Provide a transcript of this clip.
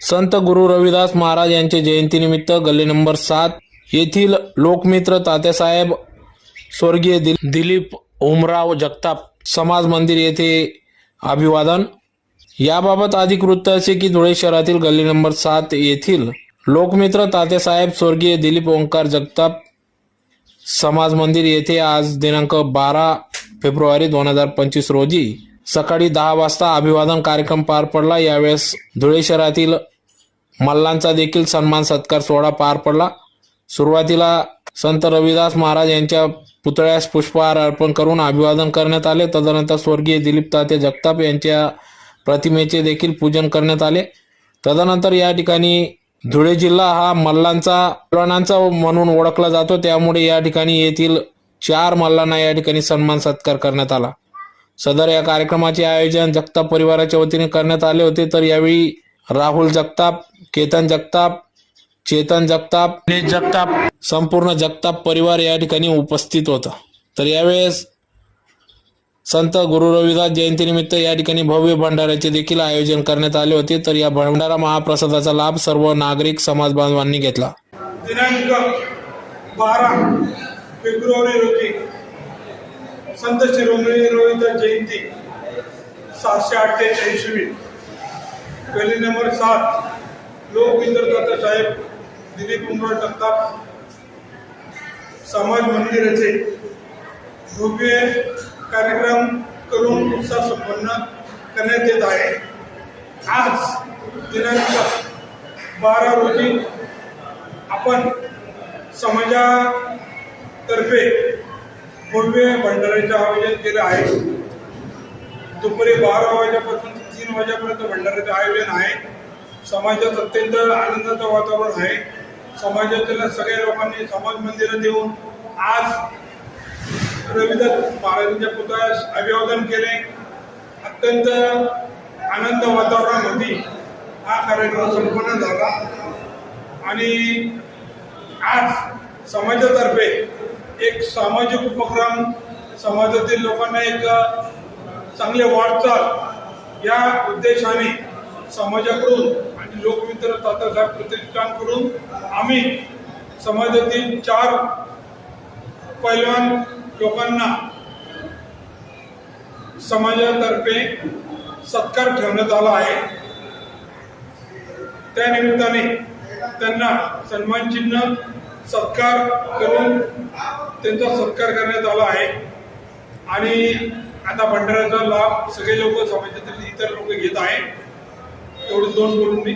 संत गुरु रविदास महाराज यांचे जयंतीनिमित्त गल्ली नंबर सात येथील लोकमित्र तात्यासाहेब स्वर्गीय दिल- दिलीप उमराव जगताप समाज मंदिर येथे अभिवादन. याबाबत अधिक वृत्त असे की धुळे शहरातील गल्ली नंबर सात येथील लोकमित्र तात्यासाहेब स्वर्गीय दिलीप ओंकार जगताप समाज मंदिर येथे आज दिनांक बारा फेब्रुवारी दोन हजार पंचवीस रोजी सकाळी दहा वाजता अभिवादन कार्यक्रम पार पडला. यावेळेस धुळे शहरातील मल्लांचा देखील सन्मान सत्कार सोहळा पार पडला. सुरुवातीला संत रविदास महाराज यांच्या पुतळ्यास पुष्पहार अर्पण करून अभिवादन करण्यात आले. तदनंतर स्वर्गीय दिलीप ताते जगताप यांच्या प्रतिमेचे देखील पूजन करण्यात आले. तदनंतर या ठिकाणी धुळे जिल्हा हा मल्लांचा पहलवानांचा म्हणून ओळखला जातो. त्यामुळे या ठिकाणी येथील चार मल्लांना या ठिकाणी सन्मान सत्कार करण्यात आला. सदर या कार्यक्रमाचे आयोजन जगताप परिवाराच्या वतीने करण्यात आले होते. तर यावेळी राहुल जगताप केतन जगताप चेतन जगताप जगताप. संपूर्ण जगताप परिवार या ठिकाणी उपस्थित होता. तर यावेळेस संत गुरु रविदास जयंतीनिमित्त या ठिकाणी भव्य भंडाऱ्याचे देखील आयोजन करण्यात आले होते. तर या भंडारा महाप्रसादाचा लाभ सर्व नागरिक समाज बांधवांनी घेतला. दिनांक बारा फेब्रुवारी रोजी संत शिरोमणी रोहित जयंती सातशे अठ्ठ्याऐंशी गली नंबर सात लोकमित्र साहेब दिलीप उमराव जगताप समाज मंदिराचे भव्य कार्यक्रम करून उत्साह संपन्न करण्यात येत आहे. आज दिनांक बारा रोजी आपण समाजातर्फे पूर्वे भंडाऱ्याचे आयोजन केलं आहे. दुपारी बारा वाजेपासून तीन वाजेपर्यंत भंडाऱ्याचं आयोजन आहे. समाजात अत्यंत आनंदाचं वातावरण आहे. समाजातील सगळ्या लोकांनी समाज मंदिरात येऊन आज रविदास महाराजांच्या पुतळ्यास अभिवादन केले. अत्यंत आनंद वातावरणामध्ये हा कार्यक्रम संपन्न झाला. आणि आज समाजातर्फे एक सामाजिक उपक्रम समाजातील लोकांना एक चांगले वाटचाल या उद्देशाने समाजाकडून आणि लोकमित्र तात्यासाहेब प्रतिष्ठानकडून आम्ही समाजातील चार पैलवान लोकांना समाजातर्फे सत्कार ठेवण्यात आला आहे. त्या निमित्ताने त्यांना सन्मान चिन्ह सत्कार करून त्यांचा सत्कार करण्यात आला आहे. आणि आता भंडाऱ्याचा लाभ सगळे लोक समाजातील इतर लोक घेत आहे एवढं दोन बोलून मी